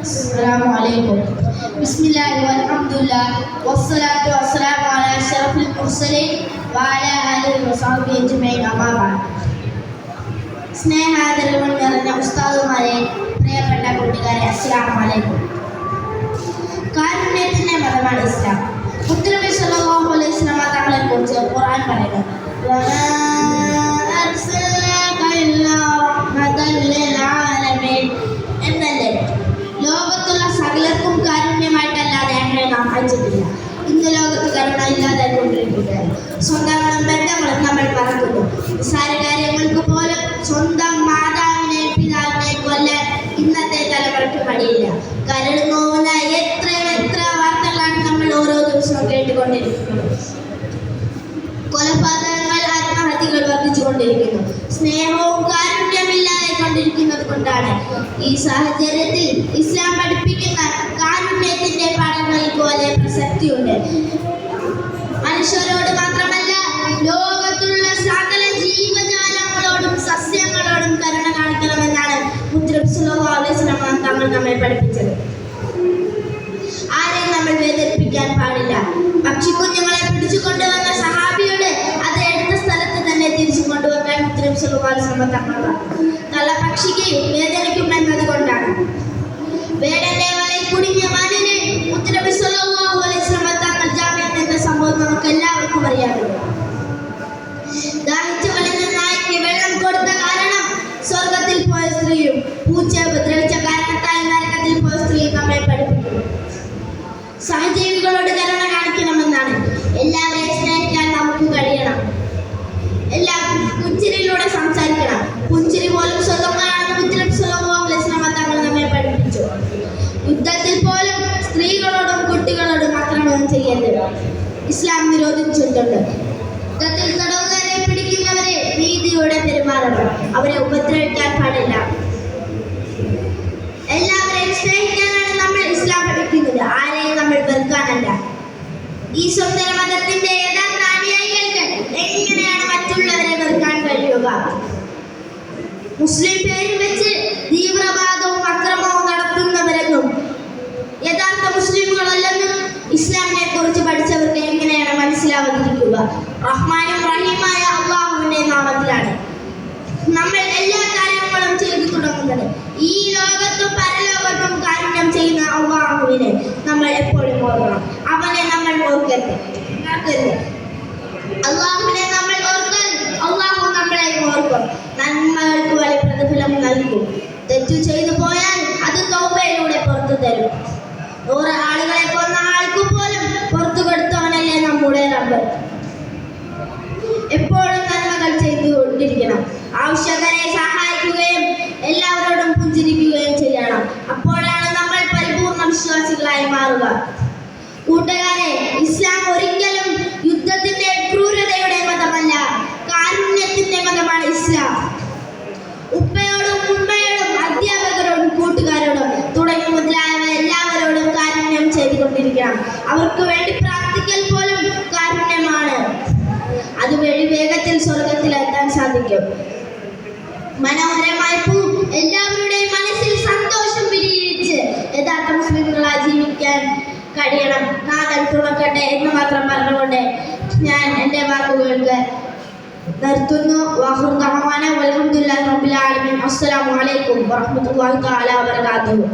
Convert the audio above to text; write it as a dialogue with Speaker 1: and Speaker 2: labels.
Speaker 1: السلام عليكم بسم الله والحمد لله والصلاة والسلام على أشرف المرسلين وعلى آله وصحبه أجمعين أما بعد സ്നേഹാദരവുകൾ നിറഞ്ഞ ഉസ്താദുമാരെ പ്രിയപ്പെട്ട കൂട്ടുകാരെ അസ്സലാം വലൈക്കും കാരുണ്യത്തിന്റെ മതമാണ് ഇസ്ലാം മുത്തനബി സല്ലല്ലാഹു അലൈഹി വസല്ലമ തങ്ങളെ കുറിച്ച് ഖുർആൻ പറയുന്നു അയച്ചിട്ടില്ല ഇന്ന് ലോകത്ത് കരുണ ഇല്ലാതായി കൊണ്ടിരിക്കുകയാണ്. സ്വന്തം ബന്ധങ്ങളും നമ്മൾ മറക്കുന്നു നിസ്സാര കാര്യങ്ങൾക്ക് പോലും സ്വന്തം മാതാവിനെ പിതാവിനെ കൊല്ലാൻ ഇന്നത്തെ തലമുറയ്ക്ക് മടിയില്ല. കരട് നോവുന്ന എത്ര എത്ര വാർത്തകളാണ് നമ്മൾ ഓരോ ദിവസവും കേട്ടുകൊണ്ടിരിക്കുന്നത്. കൊലപാതകങ്ങൾ ആത്മഹത്യകൾ വർദ്ധിച്ചുകൊണ്ടിരിക്കുന്നു സ്നേഹവും കാരുണ്യമില്ലാതെ കൊണ്ടിരിക്കുന്നത് കൊണ്ടാണ് ഈ സാഹചര്യത്തിൽ ഇസ്ലാം പഠിപ്പിക്കുന്ന മനുഷ്യരോട് മാത്രമല്ല ലോകത്തുള്ള സകല ജീവജാലങ്ങളോടും സസ്യങ്ങളോടും കരുണ കാണിക്കണമെന്നാണ് വസല്ലം തങ്ങൾ നമ്മെ പഠിപ്പിച്ചത്. ആരെയും നമ്മൾ വേദനിപ്പിക്കാൻ പാടില്ല. പക്ഷിക്കുഞ്ഞുങ്ങളെ പിടിച്ചു കൊണ്ടുവന്ന സഹാബിയോട് അത് എടുത്ത സ്ഥലത്ത് തന്നെ തിരിച്ചു കൊണ്ടുവക്കാൻ വസല്ലം തങ്ങൾ തള്ള പക്ഷിക്ക് വേദനിക്കുമെന്നത് വെള്ളം കൊടുത്ത കാരണം സ്വർഗത്തിൽ പോയ സ്ത്രീയും പൂച്ച ഉപദ്രവിച്ച കാരണത്താൽ നരകത്തിൽ പോയ സ്ത്രീയും നമ്മെ പഠിപ്പിക്കുന്നു. സഹജീവികളോട് കരുണ കാണിക്കണമെന്നാണ്. എല്ലാവരെയും സ്നേഹിക്കാൻ നമുക്ക് കഴിയണം. എല്ലാ പുഞ്ചിരിയിലൂടെ സംസാരിക്കണം. പുഞ്ചിരി പോലും അലൈഹി വസല്ലം തങ്ങൾ നമ്മെ പഠിപ്പിച്ചു. യുദ്ധത്തിൽ പോലും സ്ത്രീകളോടും കുട്ടികളോടും ആക്രമണം ചെയ്യരുത്. ഇസ്ലാം നിരോധിച്ചിട്ടുണ്ട്. നീതിയോടെ പെരുമാറണം. അവരെ ഉപദ്രവിക്കാൻ പാടില്ല. എല്ലാവരെയും സ്നേഹിക്കാനാണ് നമ്മൾ ഇസ്ലാം പഠിക്കുന്നത്. ആരെയും നമ്മൾ വെറുക്കാനല്ല. ഈ സുന്ദര മതത്തിന്റെ യഥാർത്ഥ അനുയായികൾക്ക് എങ്ങനെയാണ് മറ്റുള്ളവരെ വെറുക്കാൻ കഴിയുക? മുസ്ലിം പേരിൽ വെച്ച് തീവ്രവാദവും അക്രമവും നടത്തുന്നവരെന്നും യഥാർത്ഥ മുസ്ലിമുകളല്ലെന്നും ഇസ്ലാമിനെ കുറിച്ച് പഠിച്ചവർക്ക് എങ്ങനെയാണ് മനസ്സിലാവാതിരിക്കുക? റഹ്മാനും നമ്മൾ എല്ലാ കാര്യങ്ങളും ചെയ്തു തുടങ്ങുന്നത്. ഈ ലോകത്തും പരലോകത്തും കാരുണ്യം ചെയ്യുന്ന അള്ളാഹുവിനെ നമ്മൾ എപ്പോഴും ഓർക്കണം. അവനെ നമ്മൾ ഓർക്കരുത്. അള്ളാഹുവിനെ നമ്മൾ ഓർക്കാൻ അള്ളാഹു നമ്മളെ ഓർക്കും. നന്മകൾക്ക് വലിയ പ്രതിഫലം നൽകും. തെറ്റു ചെയ്തു പോയാൽ അത് തൗബയിലൂടെ പുറത്തു തരും. നൂറ് ആളുകളെ കൊന്ന ആൾക്കു പോലും പുറത്തു കൊടുത്തവനല്ലേ നമ്മുടെ റബ്ബ്. എപ്പോഴും വിശ്വാസികളായി മാറുക. കൂട്ടുകാരെ ഇസ്ലാം ഒരിക്കലും യുദ്ധത്തിന്റെ ക്രൂരതയുടെ മതമല്ല കാരുണ്യത്തിന്റെ മതമാണ് ഇസ്ലാം. ഉപ്പയോടും ഉമ്മയോടും അധ്യാപകരോടും കൂട്ടുകാരോടും തുടങ്ങി മുതലായവ എല്ലാവരോടും കാരുണ്യം ചെയ്തുകൊണ്ടിരിക്കണം. അവർക്ക് വേണ്ടി പ്രാർത്ഥിക്കൽ പോലും കാരുണ്യമാണ്. അതുവഴി വേഗത്തിൽ സ്വർഗത്തിൽ എത്താൻ സാധിക്കും. മനോഹരമായ പൂ എല്ലാവരുടെയും മനസ്സിൽ സന്തോഷം വിരിയിച്ച് യഥാർത്ഥ ജീവിക്കാൻ കഴിയണം നാടൻ തുറക്കട്ടെ എന്ന് മാത്രം പറഞ്ഞുകൊണ്ട് ഞാൻ എന്റെ വാക്കുകൾക്ക് നിർത്തുന്നു. വാഹുർ റഹ്മാന വൽഹംദുലില്ലാഹി റബ്ബിൽ ആലമീൻ. അസ്സലാമു അലൈക്കും വറഹ്മത്തുള്ളാഹി തആല വബറകാതുഹു.